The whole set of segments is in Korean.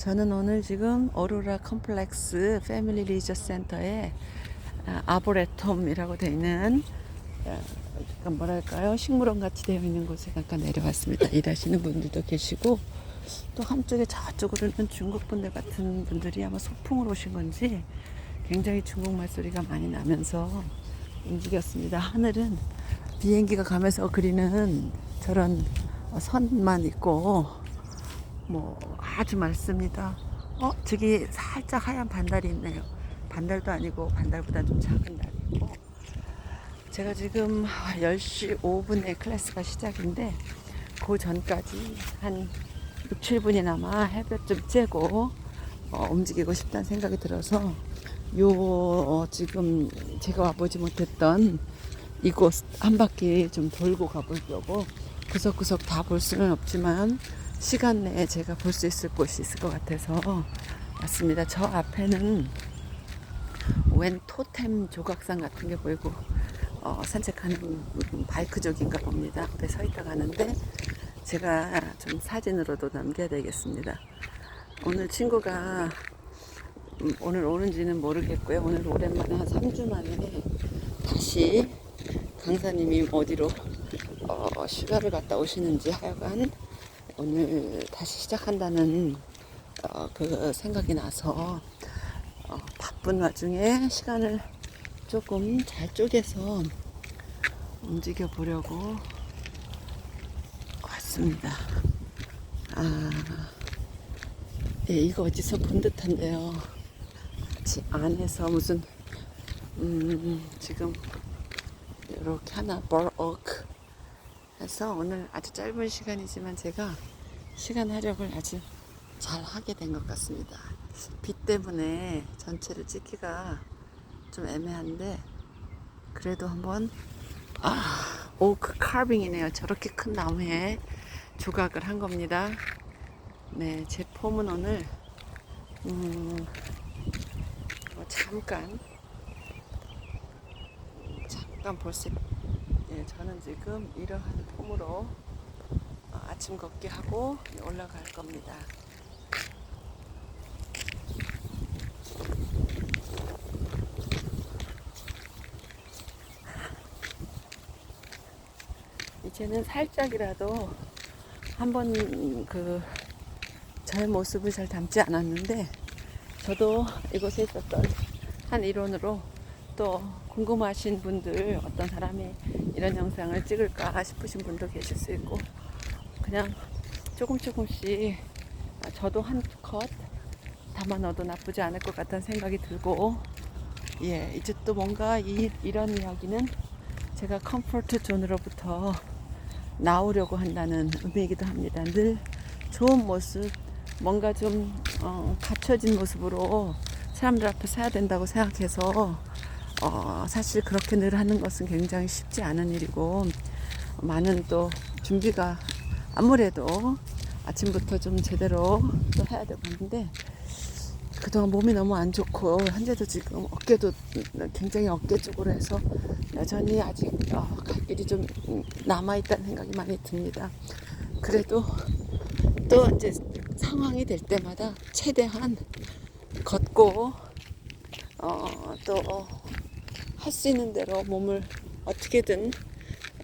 저는 오늘 지금 오로라 컴플렉스 패밀리 리저 센터에 아, 아보레톰이라고 되어 있는 어, 약간 뭐랄까요 식물원 같이 되어 있는 곳에 잠깐 내려왔습니다. 일하시는 분들도 계시고 또 한쪽에 저쪽으로는 중국 분들 같은 분들이 아마 소풍으로 오신 건지 굉장히 중국 말소리가 많이 나면서 움직였습니다. 하늘은 비행기가 가면서 그리는 저런 선만 있고 뭐 아주 맑습니다. 어 저기 살짝 하얀 반달이 있네요. 반달도 아니고 반달보다 좀 작은 달이 있고 제가 지금 10시 5분에 클래스가 시작인데 그 전까지 한 6, 7분이나마 햇볕 좀 쬐고 어, 움직이고 싶다는 생각이 들어서 요 어, 지금 제가 와보지 못했던 이곳 한 바퀴 좀 돌고 가보려고 구석구석 다 볼 수는 없지만 시간 내에 제가 볼 수 있을 곳이 있을 것 같아서 왔습니다. 저 앞에는 웬 토템 조각상 같은 게 보이고 어, 산책하는 바이크족인가 봅니다. 앞에 서 있다 가는데 제가 좀 사진으로도 남겨야 되겠습니다. 오늘 친구가 음, 오늘 오는지는 모르겠고요. 오늘 오랜만에 한 3주 만에 다시 강사님이 어디로 어, 휴가를 갔다 오시는지 하여간 오늘 다시 시작한다는 어, 그 생각이 나서 어, 바쁜 와중에 시간을 조금 잘 쪼개서 움직여 보려고 왔습니다. 아, 예, 이거 어디서 본 듯한데요. 지 안에서 무슨 음, 지금 이렇게 하나 벌어크 해서 오늘 아주 짧은 시간이지만 제가 시간 활용을 아주 잘 하게 된 것 같습니다. 빛 때문에 전체를 찍기가 좀 애매한데 그래도 한번 아 오크 카빙이네요. 저렇게 큰 나무에 조각을 한 겁니다. 네, 제 폼은 오늘 음, 뭐 잠깐 잠깐 볼수 예, 저는 지금 이러한 폼으로 어, 아침 걷기 하고 올라갈 겁니다. 이제는 살짝이라도 한번 그 저의 모습을 잘 담지 않았는데 저도 이곳에 있었던 한 일원으로 또 궁금하신 분들 어떤 사람이 이런 영상을 찍을까 싶으신 분도 계실 수 있고 그냥 조금 조금씩 저도 한 컷 담아 넣어도 나쁘지 않을 것 같다는 생각이 들고 예 이제 또 뭔가 이, 이런 이야기는 제가 컴포트 존으로부터 나오려고 한다는 의미이기도 합니다. 늘 좋은 모습, 뭔가 좀 어, 갖춰진 모습으로 사람들 앞에 서야 된다고 생각해서 어, 사실 그렇게 늘 하는 것은 굉장히 쉽지 않은 일이고 많은 또 준비가 아무래도 아침부터 좀 제대로 또 해야 되고 하는데 그동안 몸이 너무 안 좋고 현재도 지금 어깨도 굉장히 어깨 쪽으로 해서 여전히 아직 어, 갈 길이 좀 남아 있다는 생각이 많이 듭니다. 그래도 또 이제 상황이 될 때마다 최대한 걷고 어, 또 할 수 있는 대로 몸을 어떻게든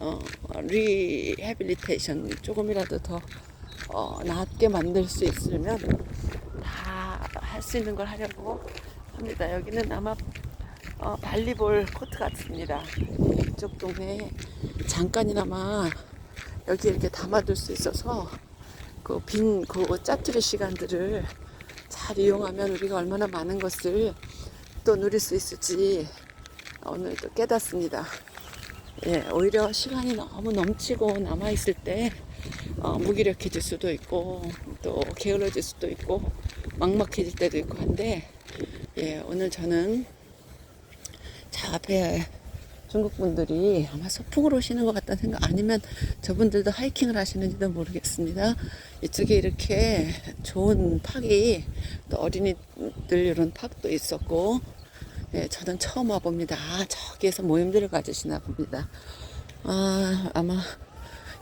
어, 리해빌리테이션 조금이라도 더 어, 낫게 만들 수 있으면 다 할 수 있는 걸 하려고 합니다. 여기는 아마 어, 발리볼 코트 같습니다. 이쪽 동네에 잠깐이나마 여기 이렇게 담아둘 수 있어서 그 빈그 짜투리 시간들을 잘 이용하면 우리가 얼마나 많은 것을 또 누릴 수 있을지 오늘 또 깨닫습니다. 예, 오히려 시간이 너무 넘치고 남아있을 때 어, 무기력해질 수도 있고 또 게을러질 수도 있고 막막해질 때도 있고 한데 예, 오늘 저는 저 앞에 중국 분들이 아마 소풍으로 오시는 것 같다는 생각 아니면 저분들도 하이킹을 하시는지도 모르겠습니다. 이쪽에 이렇게 좋은 팍이 또 어린이들 이런 팍도 있었고 예, 저는 처음 와봅니다. 아, 저기에서 모임들을 가지시나 봅니다. 아, 아마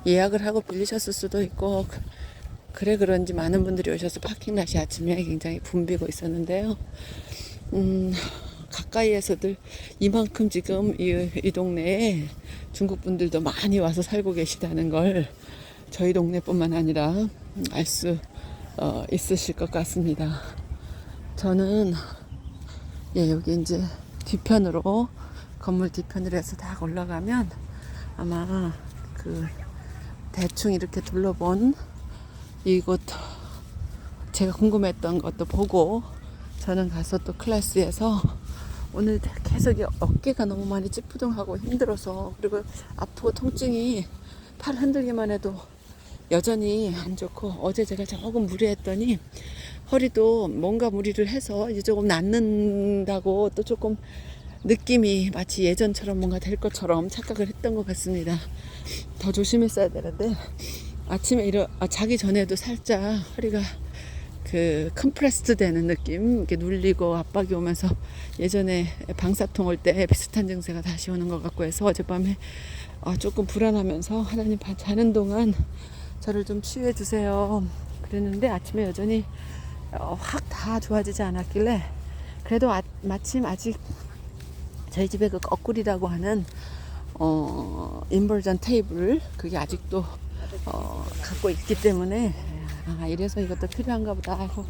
예약을 하고 빌리셨을 수도 있고 그래 그런지 많은 분들이 오셔서 파킹랏이 아침에 굉장히 붐비고 있었는데요. 음, 가까이에서들 이만큼 지금 이, 이 동네에 중국 분들도 많이 와서 살고 계시다는 걸 저희 동네뿐만 아니라 알수 어, 있으실 것 같습니다. 저는 예, 여기 이제 뒤편으로 건물 뒤편으로 해서 다 올라가면 아마 그 대충 이렇게 둘러본 이곳 제가 궁금했던 것도 보고 저는 가서 또 클래스에서 오늘 계속 이 어깨가 너무 많이 찌푸둥하고 힘들어서 그리고 아프고 통증이 팔 흔들기만 해도 여전히 안 좋고 어제 제가 조금 무리했더니 허리도 뭔가 무리를 해서 이제 조금 낫는다고 또 조금 느낌이 마치 예전처럼 뭔가 될 것처럼 착각을 했던 것 같습니다. 더 조심했어야 되는데 아침에 일어 아, 자기 전에도 살짝 허리가 그 컴프레스드 되는 느낌 이렇게 눌리고 압박이 오면서 예전에 방사통 올 때 비슷한 증세가 다시 오는 것 같고 해서 어젯밤에 아, 조금 불안하면서 하나님 바- 자는 동안 저를 좀 치유해 주세요 그랬는데 아침에 여전히 어, 확 다 좋아지지 않았길래 그래도 아, 마침 아직 저희 집에 그 거꾸리라고 하는 어, 인버전 테이블 그게 아직도 어, 갖고 있기 때문에 아 이래서 이것도 필요한가 보다 하고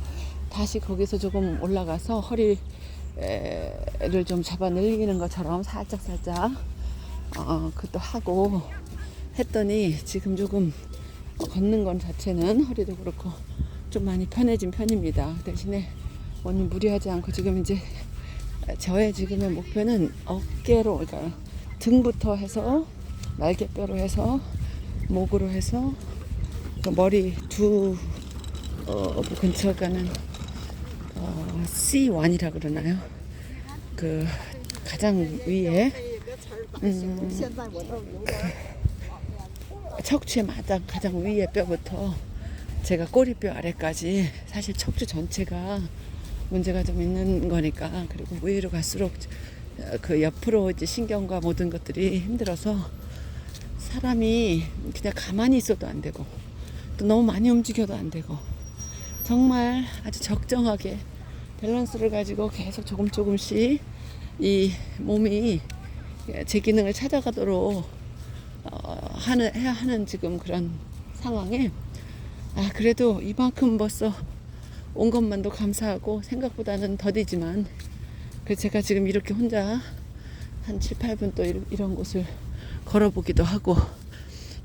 다시 거기서 조금 올라가서 허리를 좀 잡아 늘리는 것처럼 살짝 살짝 어, 그것도 하고 했더니 지금 조금 걷는 건 자체는 허리도 그렇고 좀 많이 편해진 편입니다. 대신에 오늘 무리하지 않고 지금 이제 저의 지금의 목표는 어깨로 그러니까 등부터 해서 날개뼈로 해서 목으로 해서 그 머리 두 어, 근처 가는 어, C1이라 그러나요? 그 가장 위에 음, 척추의 마당 가장 위에 뼈부터 제가 꼬리뼈 아래까지 사실 척추 전체가 문제가 좀 있는 거니까 그리고 위로 갈수록 그 옆으로 이제 신경과 모든 것들이 힘들어서 사람이 그냥 가만히 있어도 안 되고 또 너무 많이 움직여도 안 되고 정말 아주 적정하게 밸런스를 가지고 계속 조금 조금씩 이 몸이 제 기능을 찾아가도록 어, 하는 해야 하는 지금 그런 상황에 아 그래도 이만큼 벌써 온 것만도 감사하고 생각보다는 더디지만 그 제가 지금 이렇게 혼자 한 7, 8분 또 이런, 곳을 걸어보기도 하고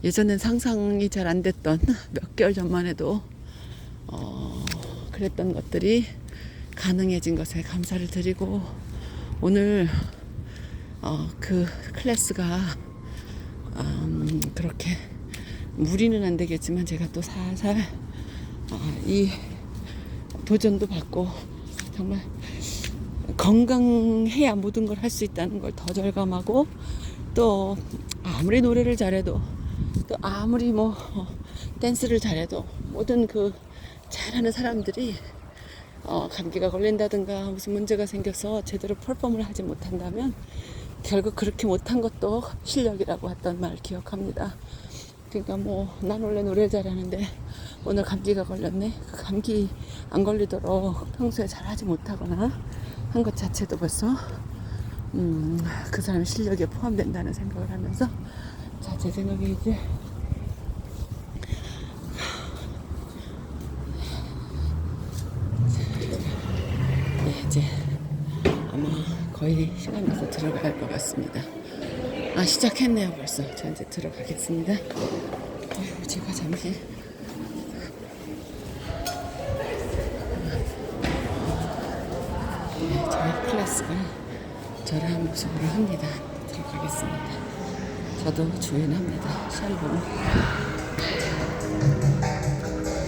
예전엔 상상이 잘 안 됐던 몇 개월 전만 해도 어, 그랬던 것들이 가능해진 것에 감사를 드리고 오늘 어, 그 클래스가 음, 그렇게 무리는 안 되겠지만 제가 또 살살 어, 이 도전도 받고 정말 건강해야 모든 걸 할 수 있다는 걸 더 절감하고 또 아무리 노래를 잘해도 또 아무리 뭐 어, 댄스를 잘해도 모든 그 잘하는 사람들이 어, 감기가 걸린다든가 무슨 문제가 생겨서 제대로 퍼폼을 하지 못한다면 결국 그렇게 못한 것도 실력이라고 했던 말 기억합니다. 그러니까 뭐 난 원래 노래 잘하는데 오늘 감기가 걸렸네. 그 감기 안 걸리도록 평소에 잘하지 못하거나 한 것 자체도 벌써 음, 그 사람의 실력에 포함된다는 생각을 하면서 자 제 생각에 이제 네, 이제 아마 거의 시간 들어가야 할것 같습니다. 아 시작했네요 벌써. 저 이제 들어가겠습니다. 아이고 제가 잠시 네, 저희 클래스가 저러한 모습으로 합니다. 들어가겠습니다. 저도 주인합니다. 샬롬.